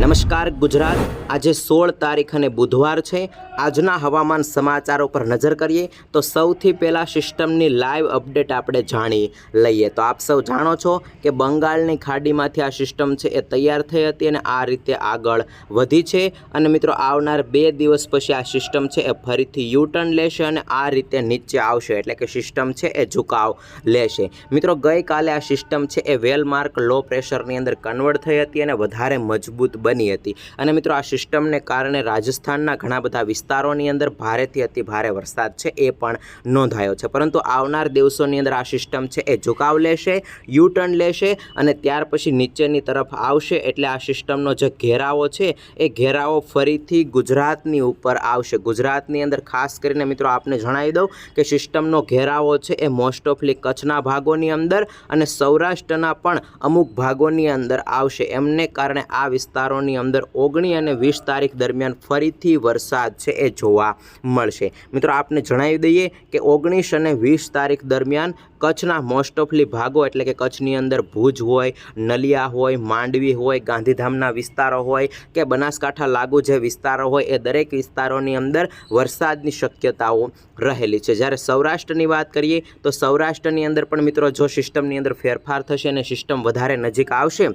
નમસ્કાર ગુજરાત. આજે સોળ તારીખ અને બુધવાર છે. આજના હવામાન સમાચારો પર નજર કરીએ તો સૌથી પહેલાં સિસ્ટમની લાઈવ અપડેટ આપણે જાણી લઈએ. તો આપ સૌ જાણો છો કે બંગાળની ખાડીમાંથી આ સિસ્ટમ છે એ તૈયાર થઈ હતી અને આ રીતે આગળ વધી છે. અને મિત્રો, આવનાર બે દિવસ પછી આ સિસ્ટમ છે એ ફરીથી યુટર્ન લેશે અને આ રીતે નીચે આવશે. એટલે કે સિસ્ટમ છે એ ઝુકાવ લેશે. મિત્રો, ગઈકાલે આ સિસ્ટમ છે એ વેલમાર્ક લો પ્રેશરની અંદર કન્વર્ટ થઈ હતી અને વધારે મજબૂત બની હતી. અને મિત્રો, આ સિસ્ટમને કારણે રાજસ્થાનના ઘણા બધા વિસ્તારોની અંદર ભારેથી અતિ ભારે વરસાદ છે એ પણ નોંધાયો છે. પરંતુ આવનાર દિવસોની અંદર આ સિસ્ટમ છે એ ઝુકાવ લેશે યુ ટર્ન લેશે અને ત્યાર પછી નીચેની તરફ આવશે. એટલે આ સિસ્ટમનો જે ઘેરાવો છે એ ઘેરાવો ફરીથી ગુજરાતની ઉપર આવશે. ગુજરાતની અંદર ખાસ કરીને મિત્રો, આપને જણાવી દઉં કે સિસ્ટમનો ઘેરાવો છે એ મોસ્ટ ઓફલી કચ્છના ભાગોની અંદર અને સૌરાષ્ટ્રના પણ અમુક ભાગોની અંદર આવશે. એમને કારણે આ વિસ્તારોની અંદર ઓગણી અને વીસ તારીખ દરમિયાન ફરીથી વરસાદ છે એ જોવા મળશે. મિત્રો, આપને જણાવી દઈએ કે ઓગણીસ અને વીસ તારીખ દરમિયાન કચ્છના મોસ્ટ ઓફલી ભાગો, એટલે કે કચ્છની અંદર ભુજ હોય, નલિયા હોય, માંડવી હોય, ગાંધીધામના વિસ્તારો હોય કે બનાસકાંઠા લાગુ જે વિસ્તારો હોય એ દરેક વિસ્તારોની અંદર વરસાદની શક્યતાઓ રહેલી છે. જ્યારે સૌરાષ્ટ્રની વાત કરીએ તો સૌરાષ્ટ્રની અંદર પણ મિત્રો, જો સિસ્ટમની અંદર ફેરફાર થશે અને સિસ્ટમ વધારે નજીક આવશે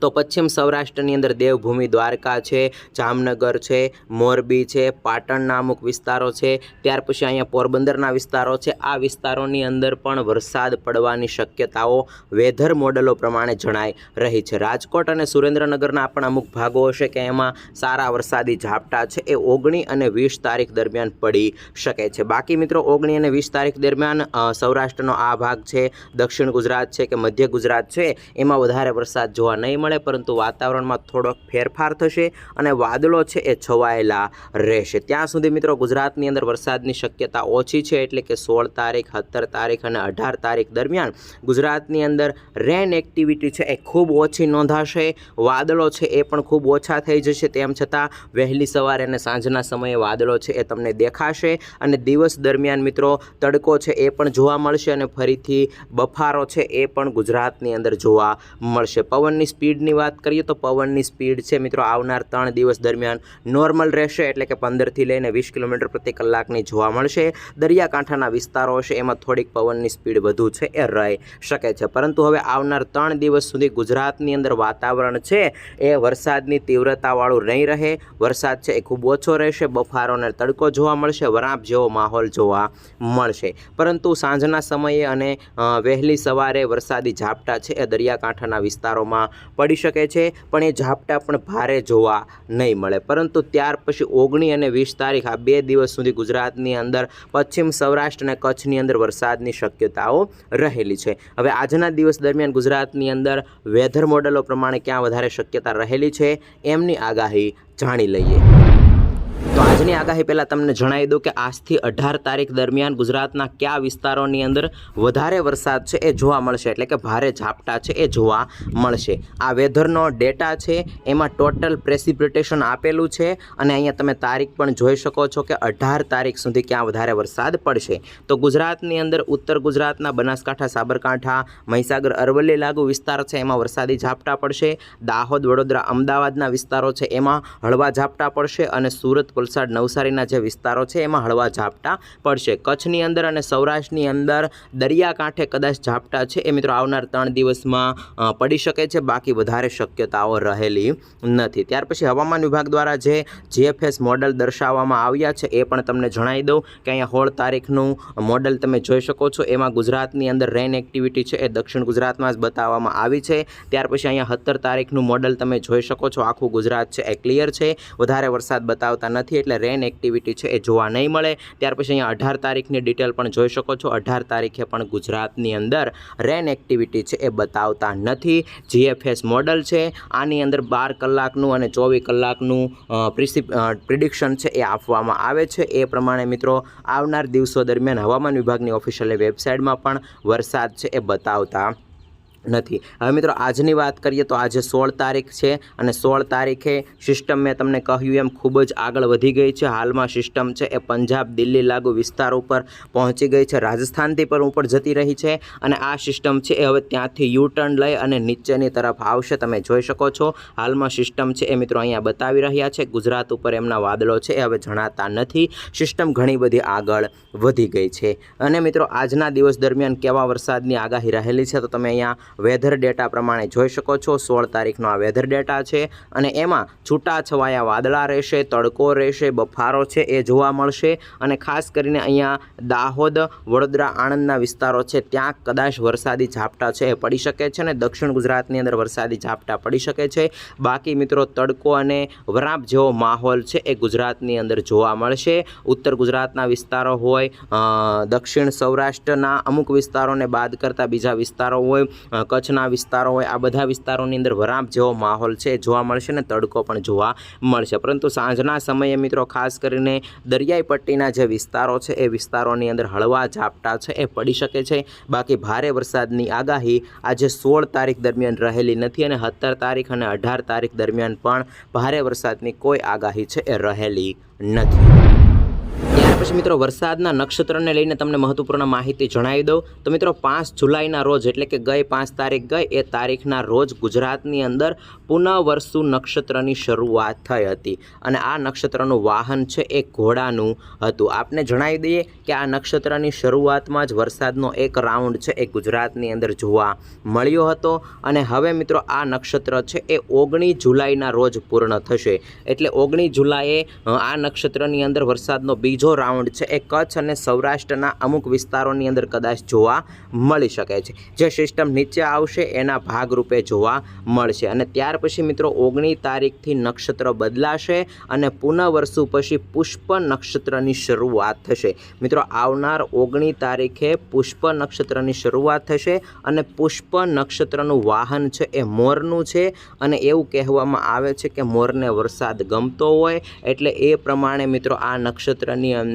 તો પશ્ચિમ સૌરાષ્ટ્રની અંદર દેવભૂમિ દ્વારકા છે, જામનગર છે, મોરબી છે, પાટણના અમુક વિસ્તારો છે, ત્યાર પછી અહીંયા પોરબંદરના વિસ્તારો છે. આ વિસ્તારોની અંદર પણ વરસાદ પડવાની શક્યતાઓ વેધર મોડલો પ્રમાણે જણાઈ રહી છે. રાજકોટ અને સુરેન્દ્રનગરના પણ અમુક ભાગો હશે કે એમાં સારા વરસાદી ઝાપટા છે. એ ઓગણી અને વીસ તારીખ દરમિયાન પડી શકે છે. બાકી મિત્રો, ઓગણી અને વીસ તારીખ દરમિયાન સૌરાષ્ટ્રનો આ ભાગ છે, દક્ષિણ ગુજરાત છે કે મધ્ય ગુજરાત છે, એમાં વધારે વરસાદ જોવા નહીં મળે, પરંતુ વાતાવરણમાં થોડોક ફેરફાર થશે અને વાદળો છે એ છવાયેલા રહેશે. ત્યાં સુધી મિત્રો ગુજરાતની અંદર વરસાદની શક્યતા ઓછી છે એટલે કે સોળ તારીખ, સત્તર તારીખ અને અઢાર તારીખ દરમિયાન ગુજરાતની અંદર રેન એક્ટિવિટી છે એ ખૂબ ઓછી નોંધાશે. વાદળો છે એ પણ ખૂબ ઓછા થઈ જશે. તેમ છતાં વહેલી સવારે અને સાંજના સમયે વાદળો છે એ તમને દેખાશે અને દિવસ દરમિયાન મિત્રો તડકો છે એ પણ જોવા મળશે અને ફરીથી બફારો છે એ પણ ગુજરાતની અંદર જોવા મળશે. પવનની સ્પીડની વાત કરીએ તો પવનની સ્પીડ છે મિત્રો આવનાર ત્રણ દિવસ દરમિયાન નોર્મલ રહેશે એટલે કે પંદરથી લઈને વીસ કિલોમીટર પ્રતિ કલાકની જોવા મળશે. દરિયાકાંઠાના વિસ્તારો હશે એમાં થોડીક પવનની સ્પીડ વધુ છે એ રહી શકે છે. પરંતુ હવે આવનાર ત્રણ દિવસ સુધી ગુજરાતની અંદર વાતાવરણ છે એ વરસાદની તીવ્રતાવાળું નહીં રહે. વરસાદ છે એ ખૂબ ઓછો રહેશે બફારો અને તડકો જોવા મળશે, વરાપ જેવો માહોલ જોવા મળશે. પરંતુ સાંજના સમયે અને વહેલી સવારે વરસાદી ઝાપટા છે એ દરિયાકાંઠાના વિસ્તારોમાં પડી શકે છે, પણ એ ઝાપટા પણ ભારે જોવા નહીં મળે. પરંતુ ત્યાર પછી ઓગણી અને વીસ તારીખ આ બે દિવસ સુધી ગુજરાતની અંદર પશ્ચિમ સૌરાષ્ટ્ર અને કચ્છની અંદર વરસાદની શક્યતાઓ રહેલી છે. હવે આજના દિવસ દરમિયાન ગુજરાતની અંદર વેધર મોડલો પ્રમાણે ક્યાં વધારે શક્યતા રહેલી છે, એમની આગાહી જાણી લઈએ. આજની આગાહી પહેલાં તમને જણાવી દઉં કે આજથી અઢાર તારીખ દરમિયાન ગુજરાતના કયા વિસ્તારોની અંદર વધારે વરસાદ છે એ જોવા મળશે. એટલે કે ભારે ઝાપટા છે એ જોવા મળશે. આ વેધરનો ડેટા છે, એમાં ટોટલ પ્રેસિપિટેશન આપેલું છે અને અહીંયા તમે તારીખ પણ જોઈ શકો છો કે અઢાર તારીખ સુધી ક્યાં વધારે વરસાદ પડશે. તો ગુજરાતની અંદર ઉત્તર ગુજરાતના બનાસકાંઠા, સાબરકાંઠા, મહીસાગર, અરવલ્લી લાગુ વિસ્તાર છે એમાં વરસાદી ઝાપટા પડશે. દાહોદ, વડોદરા, અમદાવાદના વિસ્તારો છે એમાં હળવા ઝાપટા પડશે અને સુરત, વલસાડ નવસારીના જે વિસ્તારો છે, એમાં હળવા ઝાપટા પડશે. કચ્છની અંદર અને સૌરાષ્ટ્રની અંદર દરિયાકાંઠે કદાચ ઝાપટા છે. એ મિત્રો આવનાર ત્રણ દિવસમાં પડી શકે છે. બાકી વધારે શક્યતાઓ રહેલી નથી. ત્યાર પછી હવામાન વિભાગ દ્વારા જે જીએફએસ મોડલ દર્શાવવામાં આવ્યા છે, એ પણ તમને જણાવી દઉં કે અહીંયા હોળ તારીખનું મોડલ તમે જોઈ શકો છો. એમાં ગુજરાતની અંદર રેન એક્ટિવિટી છે, એ દક્ષિણ ગુજરાતમાં જ બતાવવામાં આવી છે. ત્યાર પછી અહીંયા સત્તર તારીખનું મોડલ તમે જોઈ શકો છો. આખું ગુજરાત છે, એ ક્લિયર છે. વધારે વરસાદ બતાવતા નથી, એટલે રેન એક્ટિવિટી છે એ જોવા નહીં મળે. ત્યાર પછી અહીંયા અઢાર તારીખની ડિટેલ પણ જોઈ શકો છો. અઢાર તારીખે પણ ગુજરાતની અંદર રેન એક્ટિવિટી છે એ બતાવતા નથી. જીએફએસ મોડલ છે. આની અંદર બાર કલાકનું અને ચોવીસ કલાકનું પ્રિડિક્શન છે એ આપવામાં આવે છે. એ પ્રમાણે મિત્રો આવનાર દિવસો દરમિયાન હવામાન વિભાગની ઓફિશિયલ વેબસાઇટમાં પણ વરસાદ છે એ બતાવતા નથી. હવે મિત્રો, આજની વાત કરીએ તો આજે સોળ તારીખ છે અને સોળ તારીખે સિસ્ટમ મેં તમને કહ્યું એમ ખૂબ જ આગળ વધી ગઈ છે. હાલમાં સિસ્ટમ છે એ પંજાબ દિલ્હી લાગુ વિસ્તાર ઉપર પહોંચી ગઈ છે. રાજસ્થાનથી પણ ઉપર જતી રહી છે અને આ સિસ્ટમ છે એ હવે ત્યાંથી યુ ટર્ન લઈ અને નીચેની તરફ આવશે. તમે જોઈ શકો છો, હાલમાં સિસ્ટમ છે એ મિત્રો અહીંયા બતાવી રહ્યા છે. ગુજરાત ઉપર એમના વાદળો છે એ હવે જણાતા નથી. સિસ્ટમ ઘણી બધી આગળ વધી ગઈ છે. અને મિત્રો, આજના દિવસ દરમિયાન કેવા વરસાદની આગાહી રહેલી છે તો તમે અહીંયા વેધર ડેટા પ્રમાણે જોઈ શકો છો. સોળ તારીખનો આ વેધર ડેટા છે અને એમાં છૂટાછવાયા વાદળા રહેશે, તડકો રહેશે, બફારો છે એ જોવા મળશે અને ખાસ કરીને અહીંયા દાહોદ, વડોદરા, આણંદના વિસ્તારો છે ત્યાં કદાચ વરસાદી ઝાપટા છે એ પડી શકે છે અને દક્ષિણ ગુજરાતની અંદર વરસાદી ઝાપટા પડી શકે છે. બાકી મિત્રો તડકો અને વરાપ જેવો માહોલ છે એ ગુજરાતની અંદર જોવા મળશે. ઉત્તર ગુજરાતના વિસ્તારો હોય દક્ષિણ સૌરાષ્ટ્રના અમુક વિસ્તારોને બાદ કરતાં બીજા વિસ્તારો હોય કચ્છના વિસ્તારો હોય, આ બધા વિસ્તારોની અંદર વરાપ જેવો માહોલ છે. જોવા મળશે ને તડકો પણ જોવા મળશે. પરંતુ સાંજના સમયે મિત્રો, ખાસ કરીને દરિયાઈ પટ્ટીના જે વિસ્તારો છે, એ વિસ્તારોની અંદર હળવા ઝાપટા છે, એ પડી શકે છે. બાકી ભારે વરસાદની આગાહી આજે સોળ તારીખ દરમિયાન રહેલી નથી અને સત્તર તારીખ અને અઢાર તારીખ દરમિયાન પણ ભારે વરસાદની કોઈ આગાહી છે, એ રહેલી નથી. પછી મિત્રો વરસાદના નક્ષત્રને લઈને તમને મહત્વપૂર્ણ માહિતી જણાવી દઉં. તો મિત્રો પાંચ જુલાઈના રોજ એટલે કે ગઈ પાંચ તારીખ ગઈ, એ તારીખના રોજ ગુજરાતની અંદર પુનઃવર્ષુ નક્ષત્રની શરૂઆત થઈ હતી. અને આ નક્ષત્રનું વાહન છે એ ઘોડાનું હતું. આપને જણાવી દઈએ કે આ નક્ષત્રની શરૂઆતમાં જ વરસાદનો એક રાઉન્ડ છે એ ગુજરાતની અંદર જોવા મળ્યો હતો. અને હવે મિત્રો આ નક્ષત્ર છે એ ઓગણીસ જુલાઈના રોજ પૂર્ણ થશે. એટલે ઓગણીસ જુલાઈએ આ નક્ષત્રની અંદર વરસાદનો બીજો રાઉન્ડ છે એ કચ્છ અને સૌરાષ્ટ્રના અમુક વિસ્તારોની અંદર કદાચ જોવા મળી શકે છે. જે સિસ્ટમ નીચે આવશે એના ભાગરૂપે જોવા મળશે. અને ત્યાર પછી મિત્રો ઓગણીસ તારીખથી નક્ષત્ર બદલાશે અને પુનઃવર્ષુ પછી પુષ્પ નક્ષત્રની શરૂઆત થશે. મિત્રો આવનાર ઓગણીસ તારીખે પુષ્પ નક્ષત્રની શરૂઆત થશે અને પુષ્પ નક્ષત્રનું વાહન છે એ મોરનું છે અને એવું કહેવામાં આવે છે કે મોરને વરસાદ ગમતો હોય. એટલે એ પ્રમાણે મિત્રો આ નક્ષત્રની અંદર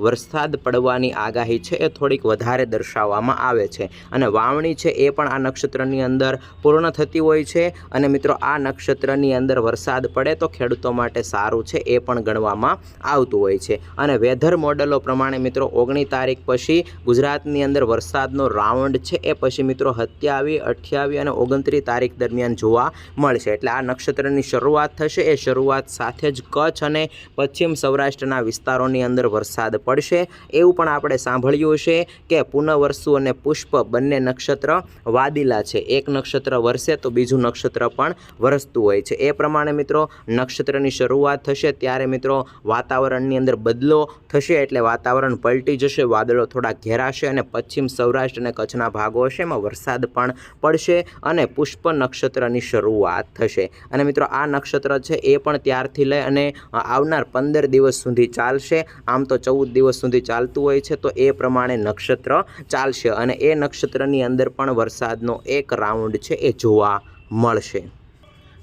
વરસાદ પડવાની આગાહી છે એ થોડીક વધારે દર્શાવવામાં આવે છે. અને વાવણી છે એ પણ આ નક્ષત્રની અંદર પૂર્ણ થતી હોય છે. અને મિત્રો, આ નક્ષત્રની અંદર વરસાદ પડે તો ખેડૂતો માટે સારું છે એ પણ ગણવામાં આવતું હોય છે. અને વેધર મોડલો પ્રમાણે મિત્રો ઓગણીસ તારીખ પછી ગુજરાતની અંદર વરસાદનો રાઉન્ડ છે એ પછી મિત્રો સત્યાવી, અઠ્યાવી અને ઓગણત્રીસ તારીખ દરમિયાન જોવા મળશે. એટલે આ નક્ષત્રની શરૂઆત થશે. એ શરૂઆત સાથે જ કચ્છ અને પશ્ચિમ સૌરાષ્ટ્રના વિસ્તારોની અંદર વરસાદ પડશે. એવું પણ આપણે સાંભળ્યું છે કે પુનઃવર્ષુ અને પુષ્પ બંને નક્ષત્ર વાદીલા છે. એક નક્ષત્ર વરસે તો બીજું નક્ષત્ર પણ વરસતું હોય છે. એ પ્રમાણે મિત્રો, નક્ષત્રની શરૂઆત થશે ત્યારે મિત્રો વાતાવરણની અંદર બદલો થશે એટલે વાતાવરણ પલટી જશે, વાદળો થોડા ઘેરાશે અને પશ્ચિમ સૌરાષ્ટ્ર અને કચ્છના ભાગો હશે. એમાં વરસાદ પણ પડશે અને પુષ્પ નક્ષત્રની શરૂઆત થશે. અને મિત્રો, આ નક્ષત્ર છે એ પણ ત્યારથી લઈ અને આવનાર પંદર દિવસ સુધી ચાલશે. આમ તો ચૌદ દિવસ સુધી ચાલતું હોય છે, તો એ પ્રમાણે નક્ષત્ર ચાલશે અને એ નક્ષત્રની અંદર પણ વરસાદનો એક રાઉન્ડ છે, એ જોવા મળશે.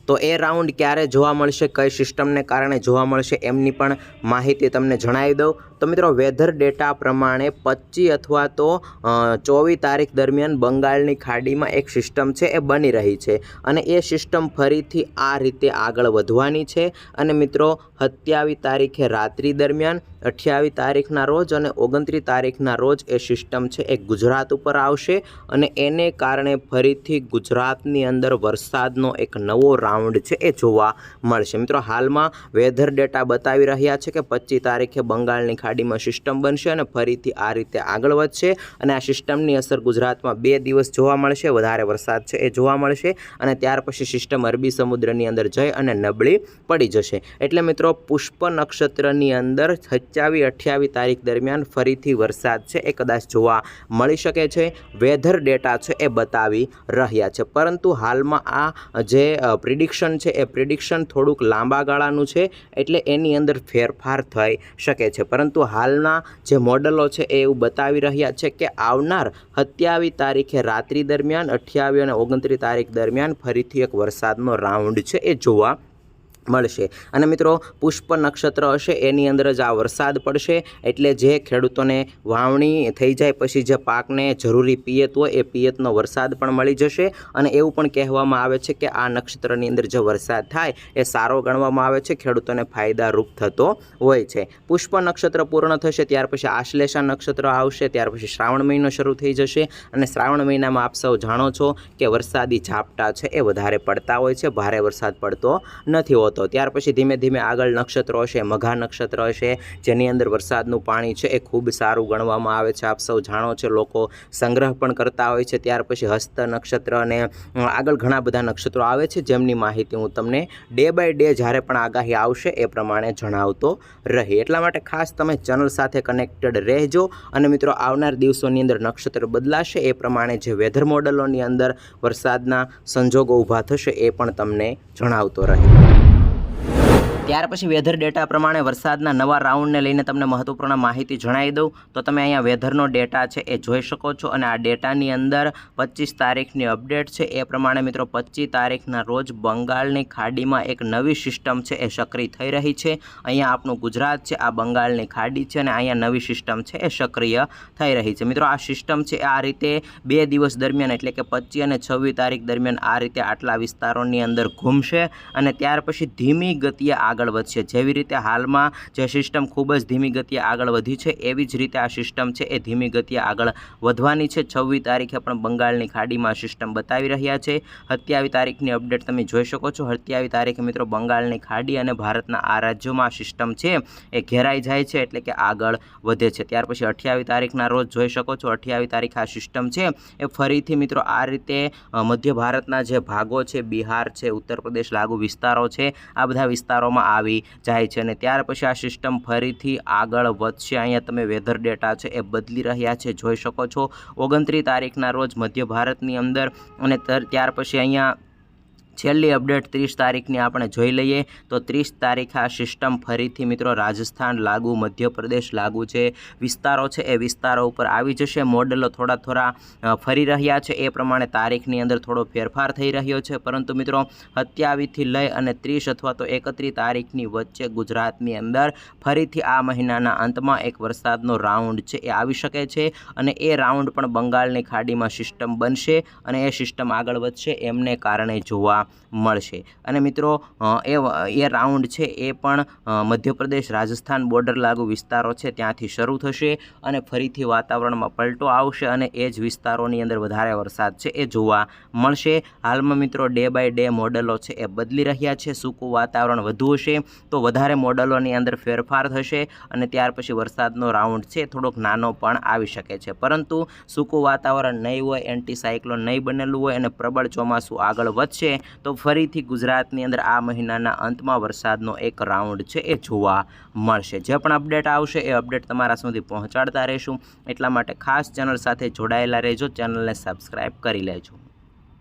તો એ રાઉન્ડ ક્યારે જોવા મળશે, કઈ સિસ્ટમને કારણે જોવા મળશે, એમની પણ માહિતી તમને જણાવી દઉં. તો મિત્રો વેધર ડેટા પ્રમાણે પચીસ અથવા તો ચોવીસ તારીખ દરમિયાન બંગાળની ખાડીમાં એક સિસ્ટમ છે, એ બની રહી છે. અને એ સિસ્ટમ ફરીથી આ રીતે આગળ વધવાની છે. અને મિત્રો, સત્યાવીસ તારીખે રાત્રિ દરમિયાન, અઠ્યાવીસ તારીખના રોજ અને ઓગણત્રીસ તારીખના રોજ એ સિસ્ટમ છે, એ ગુજરાત ઉપર આવશે. અને એને કારણે ફરીથી ગુજરાતની અંદર વરસાદનો એક નવો રાઉન્ડ છે, એ જોવા મળશે. મિત્રો, હાલમાં વેધર ડેટા બતાવી રહ્યા છે કે પચીસ તારીખે બંગાળની ખાડીમાં સિસ્ટમ બનશે અને ફરીથી આ રીતે આગળ વધશે અને આ સિસ્ટમની અસર ગુજરાતમાં બે દિવસ જોવા મળશે, વધારે વરસાદ છે એ જોવા મળશે અને ત્યાર પછી સિસ્ટમ અરબી સમુદ્રની અંદર જઈ અને નબળી પડી જશે. એટલે મિત્રો, પુષ્પ નક્ષત્રની અંદર સત્યાવીસ અઠ્યાવીસ તારીખ દરમિયાન ફરીથી વરસાદ છે એ કદાચ જોવા મળી શકે છે. વેધર ડેટા છે એ બતાવી રહ્યા છે. પરંતુ હાલમાં આ જે પ્રિડિક્શન છે એ પ્રિડિક્શન થોડુંક લાંબા ગાળાનું છે એટલે એની અંદર ફેરફાર થઈ શકે છે. પરંતુ હાલના જે મોડલો છે એ એવું બતાવી રહ્યા છે કે આવનાર સત્યાવીસ તારીખે રાત્રિ દરમિયાન અઠ્યાવીસ અને ઓગણત્રીસ તારીખ દરમિયાન ફરીથી એક વરસાદનો રાઉન્ડ છે. એ જોવા મળશે. અને મિત્રો, પુષ્પ નક્ષત્ર હશે, એની અંદર જ આ વરસાદ પડશે. એટલે જે ખેડૂતોને વાવણી થઈ જાય, પછી જે પાકને જરૂરી પિયત હોય, એ પિયતનો વરસાદ પણ મળી જશે. અને એવું પણ કહેવામાં આવે છે કે આ નક્ષત્રની અંદર જે વરસાદ થાય, એ સારો ગણવામાં આવે છે. ખેડૂતોને ફાયદારૂપ થતો હોય છે. પુષ્પ નક્ષત્ર પૂર્ણ થશે, ત્યાર પછી આશ્લેષા નક્ષત્ર આવશે, ત્યાર પછી શ્રાવણ મહિનો શરૂ થઈ જશે. અને શ્રાવણ મહિનામાં આપ સૌ જાણો છો કે વરસાદી ઝાપટા છે, એ વધારે પડતા હોય છે. ભારે વરસાદ પડતો નથી હોતો. ત્યાર પછી ધીમે ધીમે આગળ નક્ષત્રો હશે, મઘા નક્ષત્ર હશે, જેની અંદર વરસાદનું પાણી છે એ ખૂબ સારું ગણવામાં આવે છે. આપ સૌ જાણો છો, લોકો સંગ્રહ પણ કરતા હોય છે. ત્યાર પછી હસ્ત નક્ષત્ર અને આગળ ઘણા બધા નક્ષત્રો આવે છે. જેમની માહિતી હું તમને ડે બાય ડે જ્યારે પણ આગાહી આવશે એ પ્રમાણે જણાવતો રહી એટલા માટે ખાસ તમે ચેનલ સાથે કનેક્ટેડ રહેજો અને મિત્રો આવનાર દિવસોની અંદર નક્ષત્ર બદલાશે. એ પ્રમાણે જે વેધર મોડલોની અંદર વરસાદના સંજોગો ઊભા થશે એ પણ તમને જણાવતો રહે ત્યાર પછી વેધર ડેટા પ્રમાણે વરસાદના નવા રાઉન્ડને લઈને તમને મહત્વપૂર્ણ માહિતી જણાવી દઉં. તો તમે અહીંયા વેધરનો ડેટા છે એ જોઈ શકો છો અને આ ડેટાની અંદર પચીસ તારીખની અપડેટ છે. એ પ્રમાણે મિત્રો પચીસ તારીખના રોજ બંગાળની ખાડીમાં એક નવી સિસ્ટમ છે એ સક્રિય થઈ રહી છે. અહીંયા આપણું ગુજરાત છે, આ બંગાળની ખાડી છે અને અહીંયા નવી સિસ્ટમ છે એ સક્રિય થઈ રહી છે. મિત્રો આ સિસ્ટમ છે આ રીતે બે દિવસ દરમિયાન એટલે કે પચીસ અને છવ્વીસ તારીખ દરમિયાન આ રીતે આટલા વિસ્તારોની અંદર ઘૂમશે અને ત્યાર પછી ધીમી ગતિએ આગળ વધશે. જેવી રીતે હાલમાં જે સિસ્ટમ ખૂબ જ ધીમી ગતિએ આગળ વધી છે, એવી જ રીતે આ સિસ્ટમ છે એ ધીમી ગતિએ આગળ વધવાની છે. છવ્વીસ તારીખે પણ બંગાળની ખાડીમાં સિસ્ટમ બતાવી રહ્યા છે. સત્યાવીસ તારીખની અપડેટ તમે જોઈ શકો છો. સત્યાવીસ તારીખે મિત્રો બંગાળની ખાડી અને ભારતના આ રાજ્યોમાં સિસ્ટમ છે એ ઘેરાઈ જાય છે એટલે કે આગળ વધે છે. ત્યાર પછી અઠ્યાવીસ તારીખના રોજ જોઈ શકો છો, અઠ્યાવીસ તારીખે આ સિસ્ટમ છે એ ફરીથી મિત્રો આ રીતે મધ્ય ભારતના જે ભાગો છે, બિહાર છે, ઉત્તર પ્રદેશ લાગુ વિસ્તારો છે, આ બધા વિસ્તારોમાં આવી જાય છે અને ત્યાર પછી આ સિસ્ટમ ફરીથી આગળ વધશે. અહીંયા તમે વેધર ડેટા છે એ બદલી રહ્યા છે. જોઈ શકો છો, ઓગણત્રીસ તારીખના રોજ મધ્ય ભારતની અંદર અને ત્યાર પછી અહીંયા છેલ્લી અપડેટ ત્રીસ તારીખની આપણે જોઈ લઈએ તો ત્રીસ તારીખે આ સિસ્ટમ ફરીથી મિત્રો રાજસ્થાન લાગુ, મધ્યપ્રદેશ લાગુ છે. વિસ્તારો છે એ વિસ્તારો ઉપર આવી જશે. મોડેલો થોડા થોડા ફરી રહ્યા છે. એ પ્રમાણે તારીખની અંદર થોડો ફેરફાર થઈ રહ્યો છે. પરંતુ મિત્રો, સત્યાવીસથી લઈ અને ત્રીસ અથવા તો એકત્રીસ તારીખની વચ્ચે ગુજરાતની અંદર ફરીથી આ મહિનાના અંતમાં એક વરસાદનો રાઉન્ડ છે એ આવી શકે છે અને એ રાઉન્ડ પણ બંગાળની ખાડીમાં સિસ્ટમ બનશે અને એ સિસ્ટમ આગળ વધશે. એમને કારણે જોવા મળશે. અને મિત્રો એ એ રાઉન્ડ છે એ પણ મધ્યપ્રદેશ રાજસ્થાન બોર્ડર લાગુ વિસ્તારો છે, ત્યાંથી શરૂ થશે અને ફરીથી વાતાવરણમાં પલટો આવશે અને એ જ વિસ્તારોની અંદર વધારે વરસાદ છે એ જોવા મળશે. હાલમાં મિત્રો, ડે બાય ડે મોડલો છે એ બદલી રહ્યા છે, સૂકું વાતાવરણ વધુ હશે તો વધારે મોડલોની અંદર ફેરફાર થશે અને ત્યાર પછી વરસાદનો રાઉન્ડ છે થોડોક નાનો પણ આવી શકે છે. પરંતુ સૂકું વાતાવરણ નહીં હોય, એન્ટીસાયક્લોન નહીં બનેલું હોય અને પ્રબળ ચોમાસું આગળ વધશે તો ફરીથી ગુજરાતની અંદર આ મહિનાના અંતમાં વરસાદનો એક રાઉન્ડ છે એ જોવા મળશે. જે પણ અપડેટ આવશે એ અપડેટ તમારા સુધી પહોંચાડતા રહીશું. એટલા માટે ખાસ ચેનલ સાથે જોડાયેલા રહેજો. ચેનલને સબસ્ક્રાઈબ કરી લેજો.